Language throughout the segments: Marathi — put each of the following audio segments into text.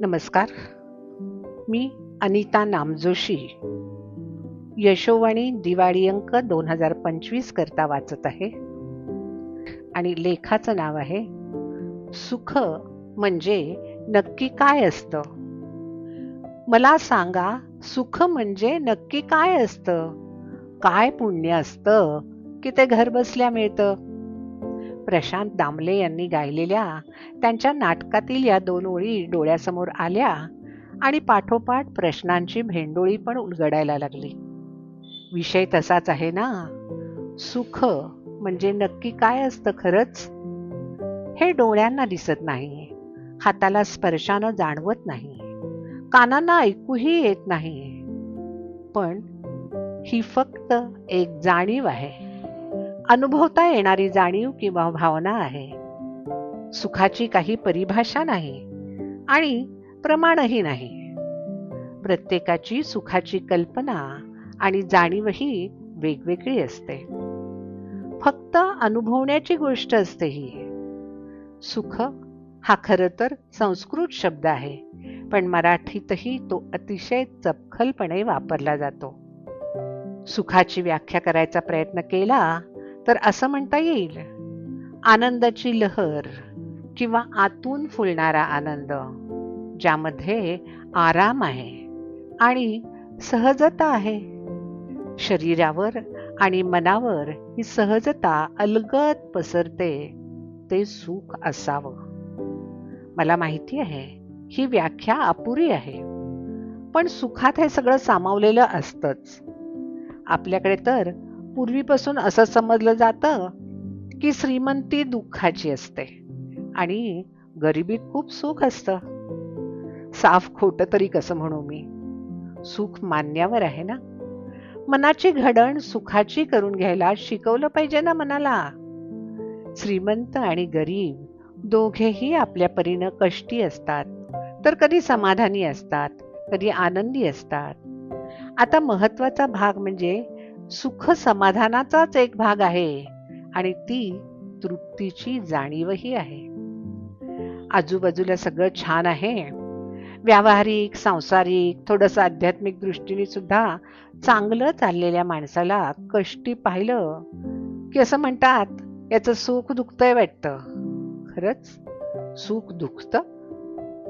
नमस्कार. मी अनिता नामजोशी. यशोवाणी दिवाळी अंक दोन हजार पंचवीस करता वाचत आहे. आणि लेखाचं नाव आहे सुख म्हणजे नक्की काय असतं? मला सांगा सुख म्हणजे नक्की काय असतं? काय पुण्य असतं? की ते घर बसल्या मिळतं? प्रशांत दामले यांनी गायलेल्या त्यांच्या नाटकातील या दोन ओळी डोळ्यासमोर आल्या आणि पाठोपाठ प्रश्नांची भेंडोळी पण उलगडायला लागली. विषय तसाच आहे ना? सुख म्हणजे नक्की काय असतं खरंच? हे डोळ्यांना दिसत नाही हाताला स्पर्शानं जाणवत नाही कानांना ऐकूही येत नाही. पण ही फक्त एक जाणीव आहे. अनुभवता येणारी जाणीव किंवा भावना आहे. सुखाची काही परिभाषा नाही आणि प्रमाणही नाही. प्रत्येकाची सुखाची कल्पना आणि जाणीवही वेगवेगळी असते. फक्त अनुभवण्याची गोष्ट असते ही. सुख हा खर तर संस्कृत शब्द आहे पण मराठीतही तो अतिशय चपखलपणे वापरला जातो. सुखाची व्याख्या करायचा प्रयत्न केला तर असं म्हणता येईल. आनंदाची लहर किंवा आतून फुलणारा आनंद ज्यामध्ये आराम आहे आणि सहजता आहे. शरीरावर आणि मनावर ही सहजता अलगद पसरते ते सुख असावं. मला माहिती आहे ही व्याख्या अपुरी आहे पण सुखात हे सगळं सामावलेलं असतंच. आपल्याकडे तर पूर्वीपासून असं समजलं जातं की श्रीमंती दुःखाची असते आणि गरिबीत खूप सुख असतं. साफ खोट तरी कसं म्हणू मी? सुख मान्यावर आहे ना? मनाची घडण सुखाची करून घ्यायला शिकवलं पाहिजे ना मनाला. श्रीमंत आणि गरीब दोघेही आपल्या परीनं कष्टी असतात तर कधी समाधानी असतात कधी आनंदी असतात. आता महत्त्वाचा भाग म्हणजे सुख समाधानाचाच एक भाग आहे आणि ती तृप्तीची जाणीवही आहे. आजूबाजूला सगळं छान आहे. व्यावहारिक सांसारिक थोडस आध्यात्मिक दृष्टीने सुद्धा चांगलं चाललेल्या माणसाला कष्टी पाहिलं की असं म्हणतात याचं सुख दुखतंय वाटतं. खरंच? सुख दुखत?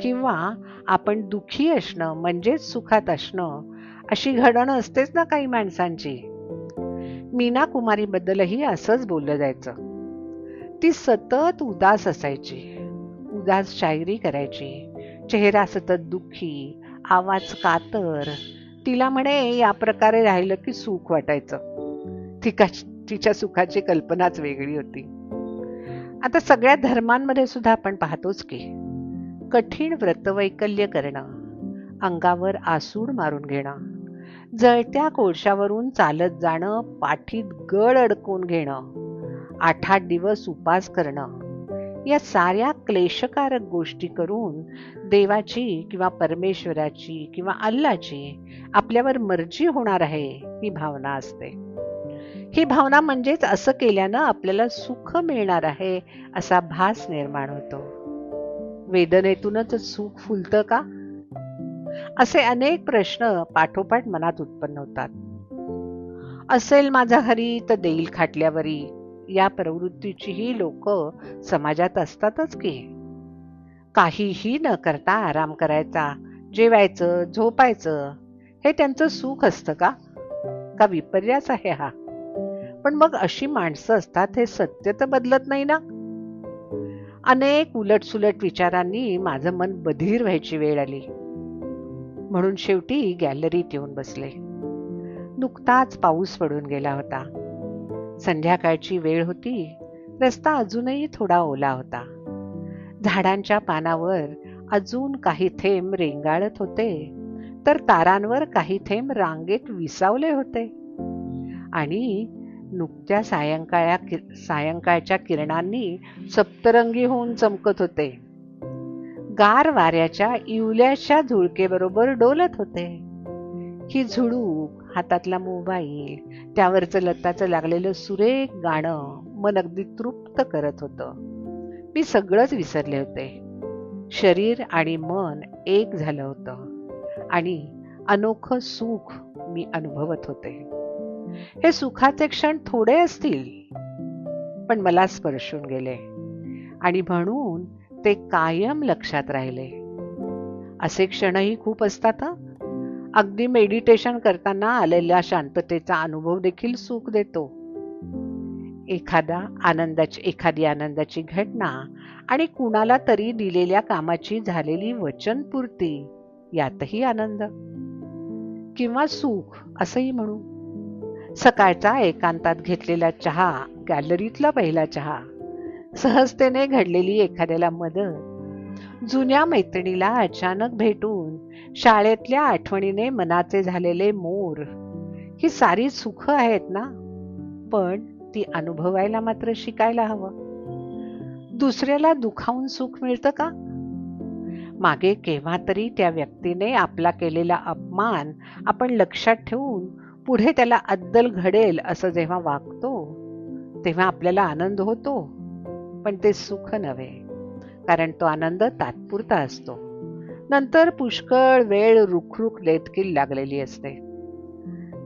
किंवा आपण दुखी असणं म्हणजेच सुखात असणं अशी घडण असतेच ना काही माणसांची. मीना कुमारी बद्दलही असंच बोललं जायचं. ती सतत उदास असायची. उदास शायरी करायची. चेहरा सतत दुःखी आवाज कातर. तिला म्हणे या प्रकारे राहिलं की सुख वाटायचं. तिका तिच्या सुखाची कल्पनाच वेगळी होती. आता सगळ्या धर्मांमध्ये सुद्धा आपण पाहतोच की कठीण व्रतवैकल्य करणं अंगावर आसूड मारून घेणं जळत्या कोळशावरून चालत जाणं पाठीत गड अडकून घेणं आठ आठ दिवस उपास करणं या साऱ्या क्लेशकारक गोष्टी करून देवाची किंवा परमेश्वराची किंवा अल्लाची आपल्यावर मर्जी होणार आहे ही भावना असते. ही भावना म्हणजेच असं केल्यानं आपल्याला सुख मिळणार आहे असा भास निर्माण होतो. वेदनेतूनच सुख फुलतं का? असे अनेक प्रश्न पाठोपाठ मनात उत्पन्न होतात. असेल माझा हरी तर देईल खाटल्यावरी. या प्रवृत्तीचीही लोक समाजात असतातच की. काहीही न करता आराम करायचा जेवायचं झोपायचं हे त्यांचं सुख असतं का? का विपर्यास आहे हा? पण मग अशी माणसं असतात हे सत्य तर बदलत नाही ना? अनेक उलटसुलट विचारांनी माझं मन बधीर व्हायची वेळ आली. म्हणून शेवटी गॅलरीत येऊन बसले. नुकताच पाऊस पडून गेला होता. संध्याकाळची वेळ होती. रस्ता अजूनही थोडा ओला होता. झाडांच्या पानावर अजून काही थेंब रेंगाळत होते तर तारांवर काही थेंब रांगेत विसावले होते. आणि नुकत्या सायंकाळ्या सायंकाळच्या किरणांनी सप्तरंगी होऊन चमकत होते. गार वाऱ्याच्या इवल्याच्या झुळकेबरोबर डोलत होते. ही झुळूक हातातला मोबाईल त्यावरचं लताचं लागलेलं सुरेख गाणं मन अगदी तृप्त करत होतं. मी सगळंच विसरले होते. शरीर आणि मन एक झालं होतं आणि अनोखं सुख मी अनुभवत होते. हे सुखाचे क्षण थोडे असतील पण मला स्पर्शून गेले आणि म्हणून ते कायम लक्षात राहिले. असे क्षणही खूप असतात अगदी मेडिटेशन करताना आलेल्या शांततेचा अनुभव देखील सुख देतो. एखादा आनंदाची एखादी आनंदाची घटना आणि कुणाला तरी दिलेल्या कामाची झालेली वचनपूर्ती यातही आनंद. किंवा सुख असंही म्हणू. सकाळचा एकांतात घेतलेला चहा गॅलरीतला पहिला चहा. सहजतेने घडलेली एखाद्याला मदत. जुन्या मैत्रिणीला अचानक भेटून शाळेतल्या आठवणीने मनाचे झालेले मोर. ही सारी सुख आहेत ना? पण ती अनुभवायला मात्र शिकायला हवं. दुसऱ्याला दुखावून सुख मिळतं का? मागे केव्हा तरी त्या व्यक्तीने आपला केलेला अपमान आपण लक्षात ठेवून पुढे त्याला अद्दल घडेल असं जेव्हा वागतो तेव्हा आपल्याला आनंद होतो. पण ते सुख नव्हे. कारण तो आनंद तात्पुरता असतो. नंतर पुष्कळ वेळ रुखरुख लेतकील लागलेली असते.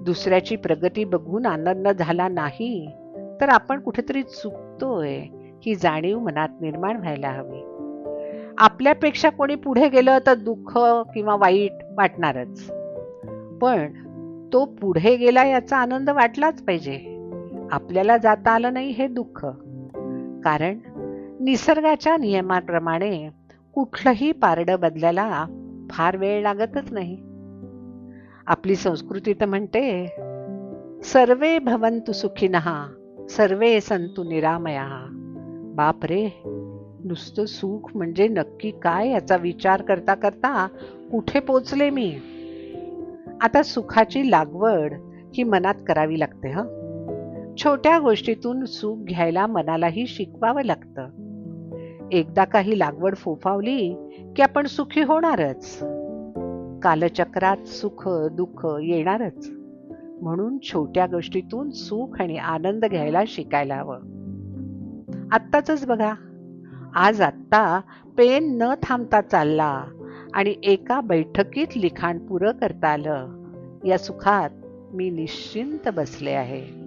दुसऱ्याची प्रगती बघून आनंद झाला नाही तर आपण कुठेतरी चुकतोय ही जाणीव मनात निर्माण व्हायला हवी. आपल्यापेक्षा कोणी पुढे गेलं तर दुःख किंवा वाईट वाटणारच. पण तो पुढे गेला याचा आनंद वाटलाच पाहिजे. आपल्याला जाता आलं नाही हे दुःख. कारण निसर्गाच्या नियमाप्रमाणे कुठलंही पारडं बदलायला फार वेळ लागतच नाही. आपली संस्कृती तर म्हणते सर्वे भवंतु सुखिनः सर्वे संतु निरामया. बाप रे नुसतं सुख म्हणजे नक्की काय याचा विचार करता करता कुठे पोचले मी? आता सुखाची लागवड ही मनात करावी लागते ह? छोट्या गोष्टीतून सुख घ्यायला मनालाही शिकवावं लागतं. एकदा काही लागवड फोफावली की आपण सुखी होणारच. कालचक्रात सुख दुःख येणारच. म्हणून छोट्या गोष्टीतून सुख आणि आनंद घ्यायला शिकायला हवं. आत्ताच बघा. आज आत्ता पेन न थांबता चालला आणि एका बैठकीत लिखाण पुरं करता आलं. या सुखात मी निश्चिंत बसले आहे.